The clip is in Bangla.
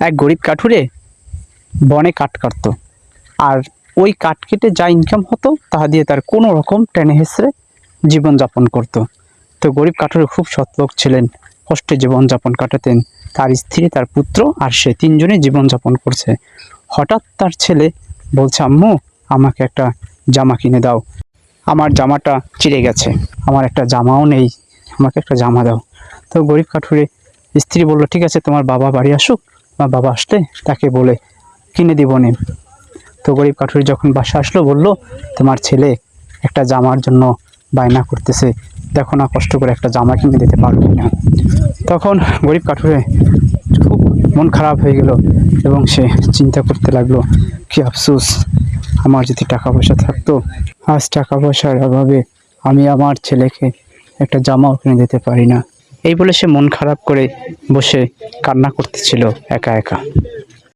এক গরিব কাঠুরে বনে কাঠ কাটতো। আর ওই কাঠ কেটে যা ইনকাম হতো, তাহা দিয়ে তার কোনো রকম টেনে হেসড়ে জীবনযাপন করতো। তো গরিব কাঠুরে খুব সৎ লোক ছিলেন, কষ্টে জীবনযাপন কাটাতেন। তার স্ত্রী, তার পুত্র আর সে তিনজনই জীবনযাপন করছে। হঠাৎ তার ছেলে বলছে, আম্মু, আমাকে একটা জামা কিনে দাও। আমার জামাটা চিড়ে গেছে, আমার একটা জামাও নেই, আমাকে একটা জামা দাও। তো গরিব কাঠুরে স্ত্রী বলল, ঠিক আছে, তোমার বাবা বাড়ি আসুক আমার বাবা আসলে তাকে বলে, কিনে দিব নে। তো গরিব কাঠুরি যখন বাসা আসলো, বলল, তোমার ছেলে একটা জামার জন্য বায়না করতেছে। দেখো না কষ্ট করে একটা জামা কিনে দিতে পারবে না তখন গরিব কাঠুরে খুব মন খারাপ হয়ে গেল এবং সে চিন্তা করতে লাগল, কি আফসোস, আমার যদি টাকা পয়সা থাকতো, আজ টাকা পয়সার অভাবে আমি আমার ছেলেকে একটা জামাও কিনে দিতে পারি না। এই বলে সে মন খারাপ করে বসে কান্না করতেছিল একা একা।